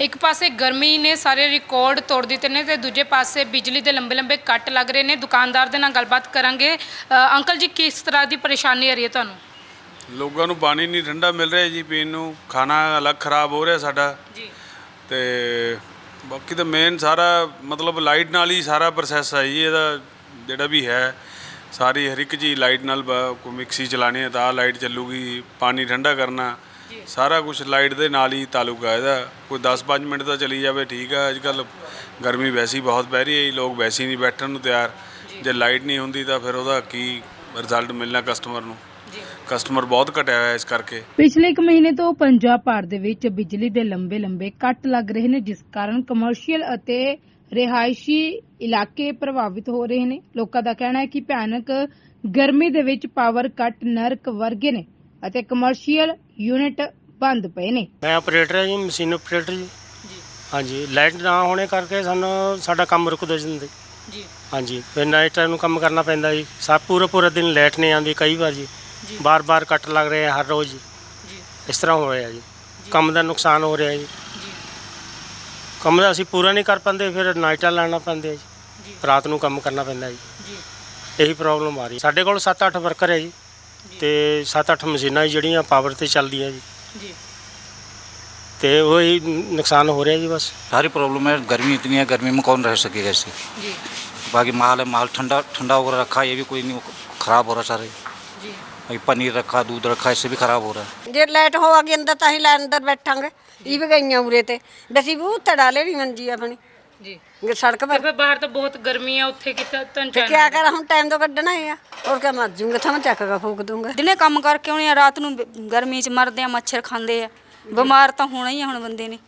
ਇੱਕ ਪਾਸੇ ਗਰਮੀ ਨੇ ਸਾਰੇ ਰਿਕਾਰਡ ਤੋੜ ਦਿੱਤੇ ਨੇ ਤੇ ਦੂਜੇ ਪਾਸੇ ਬਿਜਲੀ ਦੇ ਲੰਬੇ ਲੰਬੇ ਕੱਟ ਲੱਗ ਰਹੇ ਨੇ। ਦੁਕਾਨਦਾਰ ਦੇ ਨਾਲ ਗੱਲਬਾਤ ਕਰਾਂਗੇ। ਅ, ਅੰਕਲ ਜੀ ਕਿਸ ਤਰ੍ਹਾਂ ਦੀ ਪਰੇਸ਼ਾਨੀ ਆ ਰਹੀ ਹੈ ਤੁਹਾਨੂੰ? ਲੋਕਾਂ ਨੂੰ ਪਾਣੀ ਨਹੀਂ ਠੰਡਾ ਮਿਲ ਰਿਹਾ ਜੀ ਪੀਣ ਨੂੰ। ਖਾਣਾ ਅਲੱਗ ਖਰਾਬ ਹੋ ਰਿਹਾ ਸਾਡਾ। ਜੀ। ਤੇ ਬਾਕੀ ਤਾਂ ਮੇਨ ਸਾਰਾ ਮਤਲਬ ਲਾਈਟ ਨਾਲ ਹੀ ਸਾਰਾ ਪ੍ਰੋਸੈਸ ਹੈ ਜੀ। ਇਹਦਾ ਜਿਹੜਾ ਵੀ ਹੈ ਸਾਰੀ ਹਰ ਇੱਕ ਚੀਜ਼ ਲਾਈਟ ਨਾਲ ਬ- ਕੋਈ ਮਿਕਸੀ ਚਲਾਣੀ ਹੈ ਤਾਂ ਲਾਈਟ ਚੱਲੂਗੀ। ਪਾਣੀ ਠੰਡਾ ਕਰਨਾ। ਸਾਰਾ ਕੁਝ ਲਾਈਟ ਦੇ ਨਾਲ ਹੀ ਤਾਲੁਕ ਹੈ ਇਹਦਾ। ਕੋਈ 10-5 ਮਿੰਟ ਤਾਂ ਚਲੀ ਜਾਵੇ ਠੀਕ ਹੈ ਅੱਜ ਕੱਲ ਗਰਮੀ ਵੈਸੀ ਬਹੁਤ ਪੈ ਰਹੀ ਹੈ ਲੋਕ ਵੈਸੇ ਨਹੀਂ ਬੈਠਣ ਨੂੰ ਤਿਆਰ। ਜੇ। ਲਾਈਟ ਨਹੀਂ ਹੁੰਦੀ ਤਾਂ ਫਿਰ ਉਹਦਾ ਕੀ ਰਿਜ਼ਲਟ ਮਿਲਣਾ ਕਸਟਮਰ ਨੂੰ? ਕਸਟਮਰ ਬਹੁਤ ਘਟਿਆ ਹੋਇਆ ਇਸ ਕਰਕੇ। ਪਿਛਲੇ ਇੱਕ ਮਹੀਨੇ ਤੋਂ ਪੰਜਾਬ ਭਾਰਤ ਦੇ ਵਿੱਚ ਬਿਜਲੀ ਦੇ ਲੰਬੇ ਲੰਬੇ ਕੱਟ ਲੱਗ ਰਹੇ ਨੇ ਜਿਸ ਕਾਰਨ ਕਮਰਸ਼ੀਅਲ ਅਤੇ ਰਿਹਾਇਸ਼ੀ ਇਲਾਕੇ ਪ੍ਰਭਾਵਿਤ ਹੋ ਰਹੇ ਨੇ। ਲੋਕਾਂ ਦਾ ਕਹਿਣਾ ਹੈ ਕਿ ਭਿਆਨਕ ਗਰਮੀ ਦੇ ਵਿੱਚ ਪਾਵਰ ਕੱਟ ਨਰਕ ਵਰਗੇ ਨੇ ਅਤੇ ਕਮਰਸ਼ੀਅਲ ਯੂਨਿਟ ਬੰਦ ਪਏ ਨੇ। ਮੈਂ ਆਪਰੇਟਰ ਹਾਂ ਜੀ ਮਸ਼ੀਨ ਆਪਰੇਟਰ ਜੀ। ਹਾਂਜੀ ਲਾਈਟ ਨਾ ਹੋਣੇ ਕਰਕੇ ਸਾਨੂੰ ਸਾਡਾ ਕੰਮ ਰੁਕ ਜਾਂਦਾ ਜੀ। ਹਾਂਜੀ ਫਿਰ ਨਾਈਟ ਟਾਈਮ ਨੂੰ ਕੰਮ ਕਰਨਾ ਪੈਂਦਾ ਜੀ। ਸਭ ਪੂਰਾ ਪੂਰਾ ਦਿਨ ਲਾਈਟ ਨਹੀਂ ਆਉਂਦੀ ਕਈ ਵਾਰ ਜੀ। ਬਾਰ-ਬਾਰ ਕੱਟ ਲੱਗ ਰਹੇ ਆ ਹਰ ਰੋਜ਼ ਜੀ। ਇਸ ਤਰ੍ਹਾਂ ਹੋ ਰਿਹਾ ਜੀ। ਕੰਮ ਦਾ ਨੁਕਸਾਨ ਹੋ ਰਿਹਾ ਜੀ। ਕੰਮ ਦਾ ਅਸੀਂ ਪੂਰਾ ਨਹੀਂ ਕਰ ਪਾਉਂਦੇ ਫਿਰ ਨਾਈਟਾਂ ਲਾਣਾ ਪੈਂਦੇ ਜੀ। ਜੀ। ਰਾਤ ਨੂੰ ਕੰਮ ਕਰਨਾ ਪੈਂਦਾ ਜੀ। ਜੀ। ਇਹੀ ਪ੍ਰੋਬਲਮ ਆ ਰਹੀ। ਸਾਡੇ ਕੋਲ 7-8 ਵਰਕਰ ਹੈ ਜੀ। ਤੇ 7-8 ਮਸ਼ੀਨਾਂ ਜਿਹੜੀਆਂ ਪਾਵਰ ਤੇ ਚੱਲਦੀਆਂ ਜੀ ਜੀ ਤੇ ਉਹੀ ਨੁਕਸਾਨ ਹੋ ਰਿਹਾ ਜੀ ਬਸ सारी प्रॉब्लम है गर्मी इतनी है गर्मी में कौन रह सकेगा इससे ਜੀ बाकी माल है माल ठंडा ठंडा वगैरह रखा है ये भी कोई नहीं खराब हो रहा सारे ਜੀ भाई पनीर रखा दूध रखा इससे भी खराब हो रहा है ਜੇ ਲਾਈਟ ਹੋਵਾਗੀ ਅੰਦਰ ਤਾਂ ਹੀ ਲੈ ਅੰਦਰ ਬੈਠਾਂਗੇ ਇਹ ਵੀ ਗਈਆਂ ਉਰੇ ਤੇ ਦਸੀ ਬੂ ਤੜਾ ਲੈਣੀ ਮੰਜੀ ਆਪਣੀ ਜੀ। ਜੇ ਸੜਕ ਤੇ ਪਰ ਫਿਰ ਬਾਹਰ ਤਾਂ ਬਹੁਤ ਗਰਮੀ ਆ ਉੱਥੇ ਕਿਤਾ ਤਨ ਤੇ ਕਿਆ ਕਰ ਹੁਣ ਟਾਈਮ ਤੋਂ ਕੱਢਣਾ ਹੀ ਆ। ਹੋਰ ਕਿਆ ਮਰ ਜੂਗੇ ਥਾਂ ਚੱਕ ਕੇ ਫੂਕ ਦੂੰਗਾ। ਦਿਨੇ ਕੰਮ ਕਰਕੇ ਆਉਣੇ ਆ ਰਾਤ ਨੂੰ ਬ- ਗਰਮੀ 'ਚ ਮਰਦੇ ਆ ਮੱਛਰ ਖਾਂਦੇ ਆ। ਬਿਮਾਰ ਤਾਂ ਹੋਣਾ ਹੀ ਆ ਹੁਣ ਬੰਦੇ ਨੇ।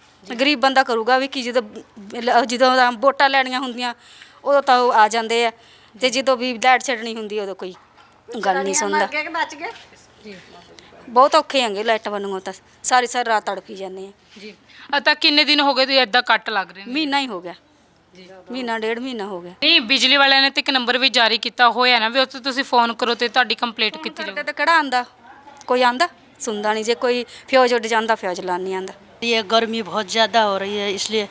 ਗਰੀਬ ਬੰਦਾ ਕਰੂਗਾ ਵੀ ਕੀ ਜਦੋਂ ਲ- ਜਦੋਂ ਦਾ ਵੋਟਾਂ ਲੈਣੀਆਂ ਹੁੰਦੀਆਂ ਉਦੋਂ ਤਾਂ ਉਹ ਆ ਜਾਂਦੇ ਆ। ਤੇ ਜਦੋਂ ਵੀ ਲਾਈਟ ਛੱਡਣੀ ਹੁੰਦੀ ਉਦੋਂ ਕੋਈ ਗੱਲ ਨਹੀਂ ਸੁਣਦਾ। ਅੱਗੇ ਕਿ ਬਚ ਗਏ? ਬਹੁਤ ਔਖੇ ਆਂਗੇ ਲਾਈਟ ਬਣੂਗਾ ਤਾਂ ਸਾਰੀ ਸਾਰੀ ਰਾਤ ਤੜਫੀ ਜਾਂਦੇ ਆ ਜੀ ਆ ਤਾਂ ਕਿੰਨੇ ਦਿਨ ਹੋ ਗਏ ਤੇ ਏਦਾਂ ਕੱਟ ਲੱਗ ਰਹੇ ਨੇ ਮਹੀਨਾ ਹੀ ਹੋ ਗਿਆ ਮਹੀਨਾ ਡੇਢ ਮਹੀਨਾ ਹੋ ਗਿਆ ਨਹੀਂ ਬਿਜਲੀ ਵਾਲਿਆਂ ਨੇ ਤੇ ਇੱਕ ਨੰਬਰ ਵੀ ਜਾਰੀ ਕੀਤਾ ਹੋਇਆ ਨਾ ਵੀ ਉੱਥੇ ਤੁਸੀਂ ਫੋਨ ਕਰੋ ਤੇ ਤੁਹਾਡੀ ਕੰਪਲੀਟ ਕੀਤੀ ਕਰਦੇ ਜਾਊਗੀ ਤਾਂ ਕਿਹੜਾ ਆਂਦਾ ਕੋਈ ਆਂਦਾ ਸੁਣਦਾ ਨਹੀਂ ਜੇ ਕੋਈ ਫਿਊਜ਼ ਉੱਡ ਜਾਂਦਾ ਫਿਊਜ਼ ਲਾਣ ਨਹੀਂ ਆਂਦਾ ये गर्मी बहुत ज़्यादा हो रही है इसलिए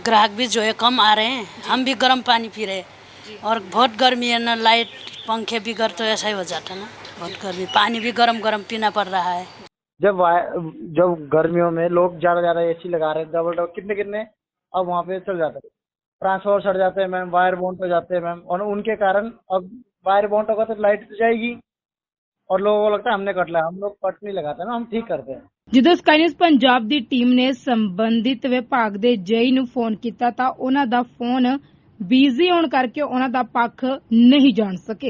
ग्राहक भी जो है कम आ रहे हैं हम भी गर्म पानी पी रहे हैं और बहुत गर्मी है ना लाइट पंखे बिगड़ तो ऐसा ही हो जाता ना बहुत गर्मी पानी भी गर्म गर्म पीना पड़ रहा है जब वाय- जब गर्मियों में लोग ज्यादा ज्यादा एसी लगा रहे हैं डबल डबल कितने कितने अब वहाँ पे चल जाते हैं ट्रांसफॉर्मर सड़ जाते हैं मैम वायर बॉन्ड हो जाते हैं मैम और उनके कारण अब वायर बॉन्ड होगा तो लाइट तो जाएगी और लोगों को लगता है हमने कट लिया हम लोग कट नहीं लगाते ना हम ठीक करते हैं ਜਦੋਂ ਸਕਾਈਨਸ ਪੰਜਾਬ ਦੀ ਟੀਮ ਨੇ ਸੰਬੰਧਿਤ ਵਿਭਾਗ ਦੇ ਜੇਈ ਨੂੰ ਫੋਨ ਕੀਤਾ ਤਾਂ ਉਹਨਾਂ ਦਾ ਫੋਨ ਬਿਜ਼ੀ ਹੋਣ ਕਰਕੇ ਉਹਨਾਂ ਦਾ ਪੱਖ ਨਹੀਂ ਜਾਣ ਸਕੇ